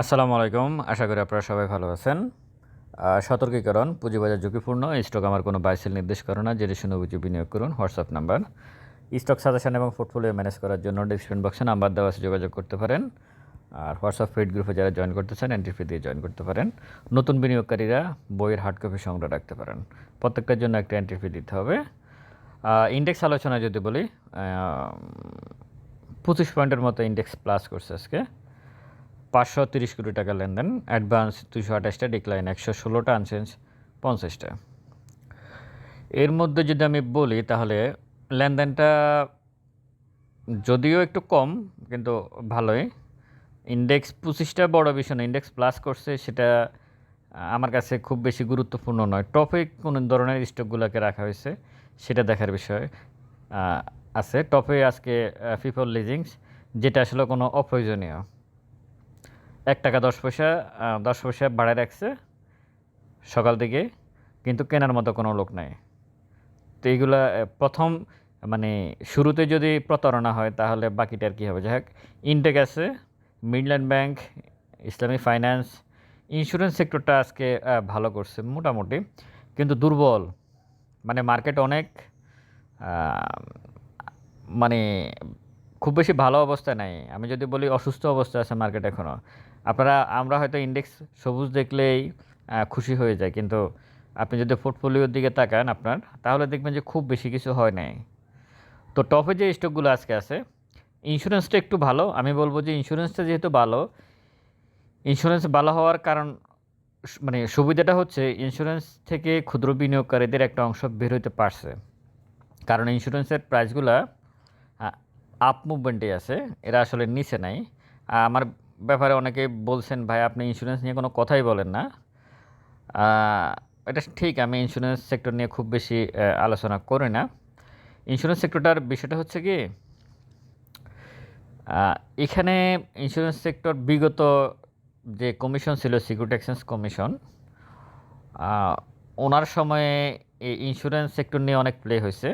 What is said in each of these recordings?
আসসালামু আলাইকুম। আশা করি আপনারা সবাই ভালো আছেন। সতর্কীকরণ, পুঁজিবাজার ঝুঁকিপূর্ণ, স্টক আমার কোনো বাইসেল নির্দেশ করে না, যে শুনে বুঝে বিনিয়োগ করুন, হোয়াটসঅ্যাপ নাম্বার। স্টক সাজেশন এবং পোর্টফোলিও ম্যানেজ করার জন্য ডিসক্রিপশন বক্সে নাম্বার দেওয়া আছে, যোগাযোগ করতে পারেন। আর হোয়াটসঅ্যাপ ফিড গ্রুপে যারা জয়েন করতে চান এন্ট্রি ফি দিয়ে জয়েন করতে পারেন। নতুন বিনিয়োগকারীরা বইয়ের হার্ড কপি সংগ্রহ রাখতে পারেন। প্রত্যেকটার জন্য একটা এন্ট্রি ফি দিতে হবে। ইন্ডেক্স আলোচনা যদি বলি পঁচিশ পয়েন্টের মতো ইন্ডেক্স প্লাস করছে আজকে। পাঁচশো তিরিশ কোটি টাকা লেনদেন অ্যাডভান্স দুশো আঠাশটা ডিক্লাইন একশো ষোলোটা আনচেঞ্জ পঞ্চাশটা। এর মধ্যে যদি আমি বলি, তাহলে লেনদেনটা যদিও একটু কম, কিন্তু ভালোই। ইন্ডেক্স পঁচিশটা বড় বিষয় না ইন্ডেক্স প্লাস করছে, সেটা আমার কাছে খুব বেশি গুরুত্বপূর্ণ নয়। টপে কোন ধরনের স্টকগুলোকে রাখা হয়েছে, সেটা দেখার বিষয় আছে। টপে আজকে ফিফল লিজিংস যেটা আসলে কোনো অপ্রয়োজনীয়। এক টাকা দশ পয়সা দশ পয়সা বাড়ায় রাখছে সকাল থেকে, কিন্তু কেনার মতো কোনো লোক নাই। তো এইগুলা প্রথম মানে শুরুতে যদি প্রতারণা হয়, তাহলে বাকিটার কী হবে? যাই হোক, ইনটেক আছে, Midland bank Islami finance, insurance সেক্টরটা আজকে ভালো করছে মোটামুটি, কিন্তু দুর্বল। মানে মার্কেট অনেক মানে খুব বেশি ভালো অবস্থায় নাই। আমি যদি বলি অসুস্থ অবস্থায় আছে মার্কেট এখনও আপনারা, আমরা হয়তো ইন্ডেক্স সবুজ দেখলেই খুশি হয়ে যায় কিন্তু আপনি যদি পোর্টফোলিওর দিকে তাকান আপনার, তাহলে দেখবেন যে খুব বেশি কিছু হয় নাই। তো টপে যে স্টকগুলো আজকে আছে ইন্স্যুরেন্সটা একটু ভালো। আমি বলব যে ইন্স্যুরেন্সটা যেহেতু ভালো ইন্স্যুরেন্স ভালো হওয়ার কারণ মানে সুবিধাটা হচ্ছে ইন্স্যুরেন্স থেকে ক্ষুদ্র বিনিয়োগকারীদের একটা অংশ বের হতে পারছে। কারণ ইন্স্যুরেন্সের প্রাইসগুলা আপ মুভমেন্টে আছে। এরা আসলে নিচে নাই। আমার ব্যাপারে অনেকে বলছেন, ভাই, আপনি ইন্স্যুরেন্স নিয়ে কোনো কথাই বলেন না। এটা ঠিক, আমি ইন্স্যুরেন্স সেক্টর নিয়ে খুব বেশি আলোচনা করি না। ইন্স্যুরেন্স সেক্টরটার বিষয়টা হচ্ছে কি এখানে ইন্স্যুরেন্স সেক্টর বিগত যে কমিশন ছিল সিকিউরিটি এক্সচেঞ্জ কমিশন ওনার সময়ে এই ইন্স্যুরেন্স সেক্টর নিয়ে অনেক প্লে হয়েছে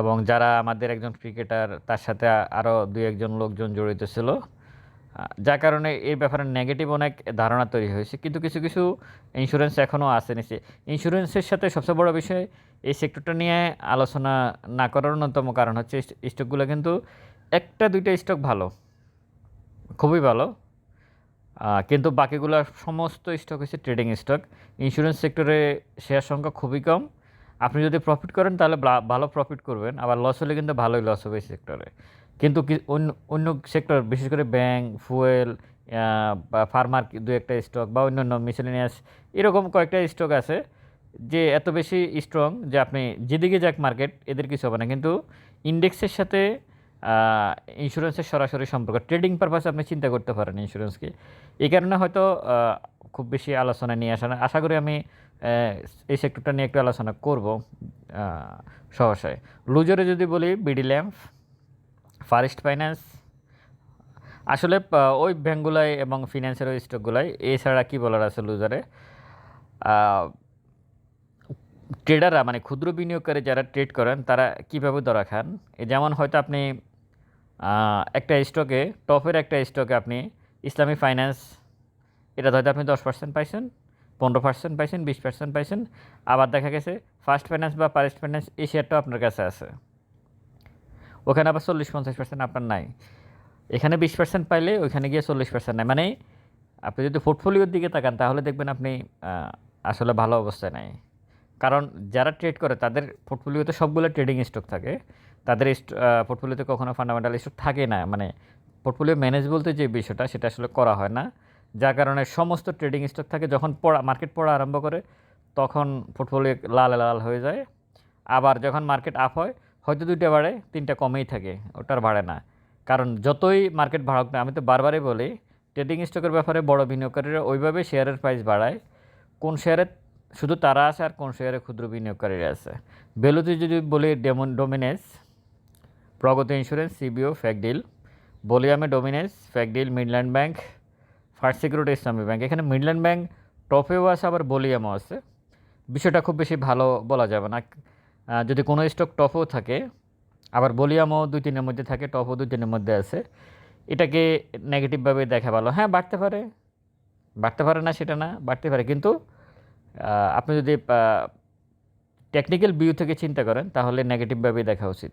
এবং যারা আমাদের একজন ক্রিকেটার তার সাথে আরও দুই একজন লোকজন জড়িত ছিল। যার কারণে এই ব্যাপারে নেগেটিভ অনেক ধারণা তৈরি হয়েছে। কিন্তু কিছু কিছু ইন্স্যুরেন্স এখনও আছে নিচে। ইন্স্যুরেন্সের সাথে সবচেয়ে বড় বিষয়, এই সেক্টরটা নিয়ে আলোচনা না করার অন্যতম কারণ হচ্ছে স্টকগুলো কিন্তু একটা, দুইটা স্টক ভালো, খুবই ভালো। কিন্তু বাকিগুলো সমস্ত স্টক হচ্ছে ট্রেডিং স্টক ইন্স্যুরেন্স সেক্টরে শেয়ার সংখ্যা খুবই কম। আপনি যদি প্রফিট করেন তাহলে ভালো প্রফিট করবেন, আবার লস হলে কিন্তু ভালোই লস হবে এই সেক্টরে কিন্তু অন্য অন্য সেক্টর বিশেষ করে ব্যাংক ফুয়েল বা ফার্মার দু একটা স্টক বা অন্যান্য মিসেলিনিয়াস এরকম কয়েকটা স্টক আছে যে এত বেশি স্ট্রং যে আপনি যেদিকে যাক মার্কেট এদের কিছু হবে না। কিন্তু ইন্ডেক্সের সাথে ইন্স্যুরেন্সের সরাসরি সম্পর্ক ট্রেডিং পারপাসে আপনি চিন্তা করতে পারেন ইন্স্যুরেন্সকে এই কারণে হয়তো খুব বেশি আলোচনা নিয়ে আসা না। আশা করি আমি এই সেক্টরটা নিয়ে একটু আলোচনা করব সহসায়। লুজারে যদি বলি, বিডি ল্যাম্প ফারেস্ট ফাইন্যান্স আসলে ওই ব্যাঙ্কগুলাই এবং ফিনান্সের ওই স্টকগুলাই এছাড়া কী বলার আছে লুজারে ট্রেডাররা মানে ক্ষুদ্র বিনিয়োগকারী যারা ট্রেড করেন, তারা কীভাবে ধরা খান? যেমন হয়তো আপনি একটা স্টকে টপের একটা স্টকে আপনি ইসলামী ফাইন্যান্স এটা হয়তো আপনি দশ পার্সেন্ট পাইছেন, পনেরো পার্সেন্ট পাইছেন, বিশ পার্সেন্ট পাইছেন, আবার দেখা গেছে ফার্স্ট ফাইন্যান্স বা ফারেস্ট ফাইন্যান্স এই শেয়ারটাও আপনার কাছে আছে। ওখানে আবার চল্লিশ পঞ্চাশ পার্সেন্ট আপনার নাই। এখানে বিশ পার্সেন্ট পাইলে ওইখানে গিয়ে চল্লিশ পার্সেন্ট নাই। মানে আপনি যদি পোর্টফোলিওর দিকে তাকান, তাহলে দেখবেন আপনি আসলে ভালো অবস্থায় নাই। কারণ যারা ট্রেড করে, তাদের পোর্টফোলিওতে সবগুলো ট্রেডিং স্টক থাকে। তাদের পোর্টফোলিওতে কখনো ফান্ডামেন্টাল স্টক থাকে না। মানে পোর্টফোলিও ম্যানেজ বলতে যে বিষয়টা, সেটা আসলে করা হয় না। যার কারণে সমস্ত ট্রেডিং স্টক থাকে, যখন পড়া মার্কেট পড়া আরম্ভ করে, তখন পোর্টফোলিও লাল লাল হয়ে যায়। আবার যখন মার্কেট আপ হয় হয়তো দুইটা বাড়ে, তিনটা কমেই থাকে, ওটার বাড়ে না। কারণ যতই মার্কেট বাড়ুক না আমি তো বারবারই বলি ট্রেডিং স্টকের ব্যাপারে বড় বিনিয়োগকারীরা ওইভাবে শেয়ারের প্রাইস বাড়ায়, কোন শেয়ারে শুধু তারা আছে আর কোন শেয়ারে ক্ষুদ্র বিনিয়োগকারীরা আছে। বেলুতে যদি বলি ডেমন ডোমিনেন্স প্রগতি ইন্স্যুরেন্স সিবিও ফ্যাকডিল বলিয়ামে dominance ফ্যাকডিল Midland bank first security Islami bank এখানে মিডল্যান্ড ব্যাংক টপেও আছে, আবার বলিয়ামও আছে। বিষয়টা খুব বেশি ভালো বলা যাবে না। যদি কোনো স্টক টপও থাকে, আবার বলিয়ামও দুই তিনের মধ্যে থাকে টপও দুই তিনের মধ্যে আছে, এটাকে নেগেটিভভাবে দেখা ভালো। হ্যাঁ বাড়তে পারে। বাড়তে পারে না সেটা না, বাড়তে পারে। কিন্তু আপনি যদি টেকনিক্যাল ভিউ থেকে চিন্তা করেন, তাহলে নেগেটিভভাবেই দেখা উচিত।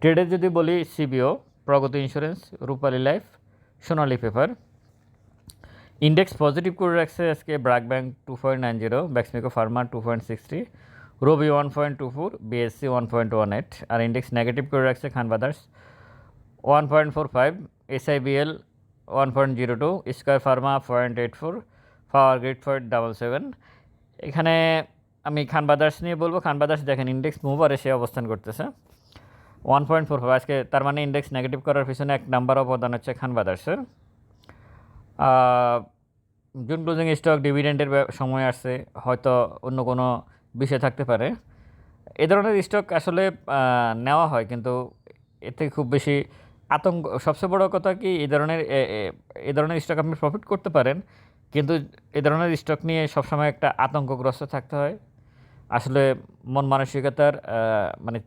ট্রেডে যদি বলি সিবিও Pragati insurance Rupali life Sonali paper index positive করে রাখছে আজকে BRAC bank two point nine zero Beximco pharma two point six three Robi one point two four BSC one point one eight আর ইন্ডেক্স নেগেটিভ করে রাখছে Khan brothers one point four five SIBL one point zero two square pharma point eight four power grid point double seven এখানে আমি খান brothers নিয়ে বলব। খান brothers দেখেন index মুভারে সে অবস্থান করতেছে। One point four five আজকে তার মানে ইন্ডেক্স নেগেটিভ করার পিছনে এক নাম্বার অবদান হচ্ছে খান ব্রাদার্সের জুন ক্লোজিং স্টক ডিভিডেন্ডের সময় আসছে। হয়তো অন্য কোনো বিষয় থাকতে পারে। এ ধরনের স্টক আসলে নেওয়া হয় কিন্তু এতে খুব বেশি আতঙ্ক, সবচেয়ে বড় কথা কি এই ধরনের, এ- ধরনের স্টক আপনি প্রফিট করতে পারেন, কিন্তু এ ধরনের স্টক নিয়ে সবসময় একটা আতঙ্কগ্রস্ত থাকতে হয়। আসলে মন মানসিকতার মানে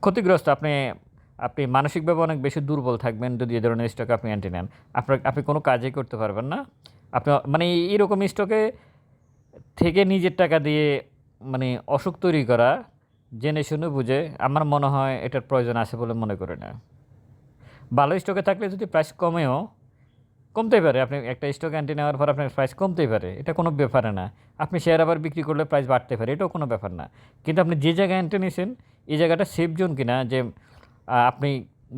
ক্ষতিগ্রস্ত, আপনি আপনি মানসিকভাবে অনেক বেশি দুর্বল থাকবেন যদি এ ধরনের স্টক আপনি অ্যান্টি নেন। আপনার, আপনি কোনো কাজই করতে পারবেন না। আপনি মানে এইরকম স্টকে থেকে নিজের টাকা দিয়ে মানে অসুখ তৈরি করা, জেনে শুনে বুঝে, আমার মনে হয় এটার প্রয়োজন আছে বলে মনে করি না। ভালো স্টকে থাকলে যদি প্রাইস কমেও, কমতেই পারে। আপনি একটা স্টক অ্যান্টি নেওয়ার পর আপনার প্রাইস কমতেই পারে। এটা কোনো ব্যাপারে না। আপনি শেয়ার আবার বিক্রি করলে প্রাইস বাড়তে পারে। এটাও কোনো ব্যাপার না। কিন্তু আপনি যে জায়গায় অ্যান্টি নিয়েছেন এই জায়গাটা সেফ জোন কিনা, যে আপনি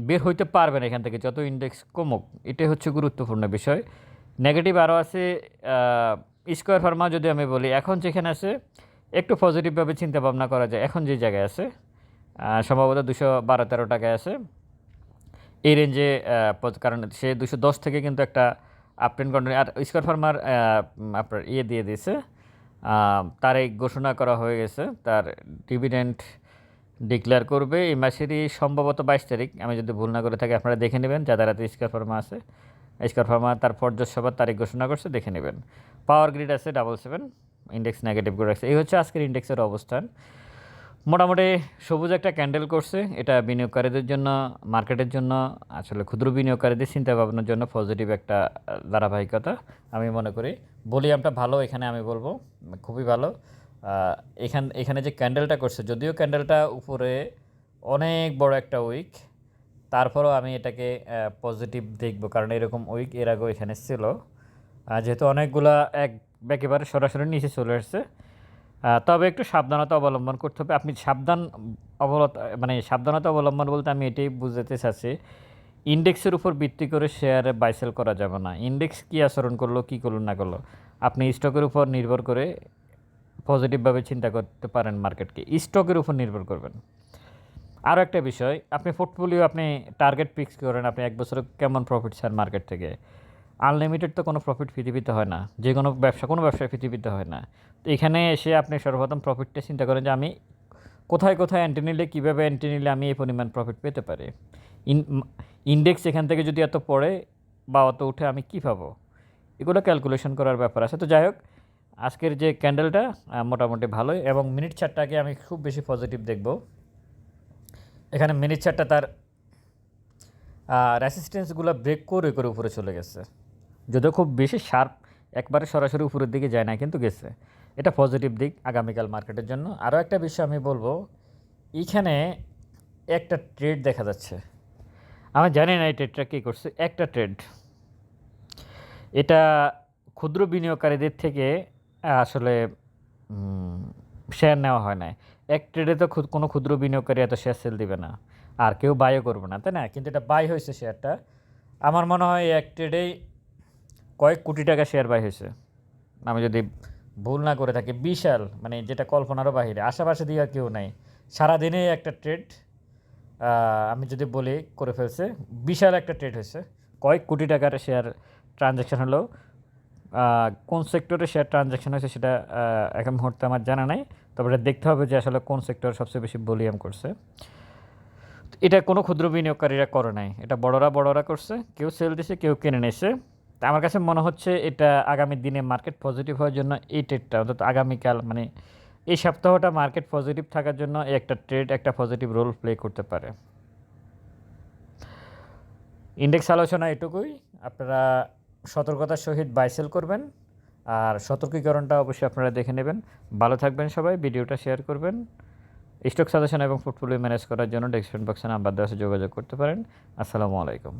বের হইতে পারবেন এখান থেকে, যত ইন্ডেক্স কমুক, এটাই হচ্ছে গুরুত্বপূর্ণ বিষয়। নেগেটিভ আরও আছে স্কোয়ার ফার্মা যদি আমি বলি, এখন যেখানে আছে, একটু পজিটিভভাবে চিন্তা ভাবনা করা যায়। এখন যে জায়গায় আছে সম্ভবত দুশো বারো তেরো টাকায় আছে। এই রেঞ্জে কারণ সে দুশো দশ থেকে কিন্তু একটা আপট্রেন কন্টিনিউ আর স্কোয়ার ফার্মার আপনার ইয়ে দিয়ে দিয়েছে তার এই ঘোষণা করা হয়ে গেছে, তার ডিভিডেন্ড ডিক্লেয়ার করবে। এই মাসেরই সম্ভবত বাইশ তারিখ। আমি যদি ভুল না করে থাকি, আপনারা দেখে নেবেন হাতে স্কোয়ার ফার্মা আছে। স্কোয়ার ফার্মা তার পর্যায় সভার তারিখ ঘোষণা করছে, দেখে নেবেন। পাওয়ার গ্রিড আছে ডাবল সেভেন ইন্ডেক্স নেগেটিভ করে রাখছে। এই হচ্ছে আজকের ইন্ডেক্সের অবস্থান। মোটামুটি সবুজ একটা ক্যান্ডেল করছে, এটা বিনিয়োগকারীদের জন্য মার্কেটের জন্য, আসলে ক্ষুদ্র বিনিয়োগকারীদের চিন্তা ভাবনার জন্য পজিটিভ একটা ধারাবাহিকতা, আমি মনে করি। ভলিউমটা ভালো, এখানে আমি বলব, খুবই ভালো। এখান, এখানে যে ক্যান্ডেলটা করছে, যদিও ক্যান্ডেলটা উপরে অনেক বড় একটা উইক তারপরেও আমি এটাকে পজিটিভ দেখব। কারণ এরকম উইক এর আগেও এখানে ছিল। যেহেতু অনেকগুলা এক, একেবারে সরাসরি নিচে চলে আসছে তবে একটু সাবধানতা অবলম্বন করতে হবে। আপনি সাবধান অবলত মানে সাবধানতা অবলম্বন বলতে আমি এটাই বুঝাতে চাচ্ছি, ইন্ডেক্সের উপর ভিত্তি করে শেয়ারে বাইসেল করা যাবে না। ইন্ডেক্স কী আচরণ করল, কী করল, না করল? আপনি স্টকের উপর নির্ভর করে পজিটিভভাবে চিন্তা করতে পারেন মার্কেটকে স্টকের উপর নির্ভর করবেন। আরও একটা বিষয়, আপনি পোর্টফোলিও আপনি টার্গেট ফিক্স করেন, আপনি এক বছরে কেমন প্রফিট চান মার্কেট থেকে? আনলিমিটেড তো কোনো প্রফিট পৃথিবীতে হয় না, যে কোনো ব্যবসা, কোনো ব্যবসায় পৃথিবীতে হয় না। তো এখানে এসে আপনি সর্বপ্রথম প্রফিটটা চিন্তা করেন যে আমি কোথায় কোথায় অ্যান্টি নিলে, কীভাবে অ্যান্টি নিলে আমি এই পরিমাণ প্রফিট পেতে পারি? ইন ইন্ডেক্স এখান থেকে যদি এত পড়ে বা অত উঠে আমি কী পাবো? এগুলো ক্যালকুলেশন করার ব্যাপার আছে। তো যাই হোক, আজকের যে ক্যান্ডেলটা মোটামুটি ভালোই এবং মিনিট চারটাকে আমি খুব বেশি পজিটিভ দেখব। এখানে মিনিচারটা তার রেসিস্টেন্সগুলো ব্রেক করে করে উপরে চলে গেছে। যদিও খুব বেশি শার্প একবারে সরাসরি উপরের দিকে যায় না, কিন্তু গেছে। এটা পজিটিভ দিক আগামীকাল মার্কেটের জন্য। আরও একটা বিষয় আমি বলব এইখানে একটা ট্রেড দেখা যাচ্ছে। আমি জানি না এই ট্রেডটা কী করছে, একটা ট্রেড এটা ক্ষুদ্র বিনিয়োগকারীদের থেকে আসলে শেয়ার নেওয়া হয় না এক ট্রেডে তো কোনো ক্ষুদ্র বিনিয়োগকারী এত শেয়ার সেল দিবে না। আর কেউ বাইও করবে না, তাই না? কিন্তু এটা বাই হয়েছে শেয়ারটা আমার মনে হয় এক ট্রেডেই কয়েক কোটি টাকা শেয়ার বাই হয়েছে। আমি যদি ভুল না করে থাকি, বিশাল মানে যেটা কল্পনারও বাহিরে, আশেপাশে দিয়ে আর কেউ নাই। সারাদিনে একটা ট্রেড আমি যদি বলি করে ফেলছে, বিশাল একটা ট্রেড হয়েছে। কয়েক কোটি টাকার শেয়ার ট্রানজ্যাকশান হলো কোন সেক্টরে শেয়ার ট্রানজ্যাকশন হয়েছে সেটা এখন মুহূর্তে আমার জানা নাই। এটা দেখতে হবে যে আসলে কোন সেক্টর সবচেয়ে বেশি ভলিউম করছে। এটা কোনো ক্ষুদ্র বিনিয়োগকারীরা করে নাই। এটা বড়রা বড়রা করছে, কেউ সেল দিছে, কেউ কিনে নিয়েছে তা আমার কাছে মনে হচ্ছে এটা আগামী দিনে মার্কেট পজিটিভ হওয়ার জন্য এই ট্রেডটা অর্থাৎ আগামীকাল মানে এই সপ্তাহটা মার্কেট পজিটিভ থাকার জন্য একটা ট্রেড একটা পজিটিভ রোল প্লে করতে পারে। ইন্ডেক্স আলোচনা এটুকুই। আপনারা সতর্কতার সহিত বাইসেল করবেন। আর সতর্কীকরণটা অবশ্যই আপনারা দেখে নেবেন। ভালো থাকবেন সবাই, ভিডিওটা শেয়ার করবেন। স্টক সাজেশন এবং পোর্টফোলিও ম্যানেজ করার জন্য ডেসক্রিপশন বক্সে নাম্বার দেওয়া যোগাযোগ করতে পারেন। আসসালামু আলাইকুম।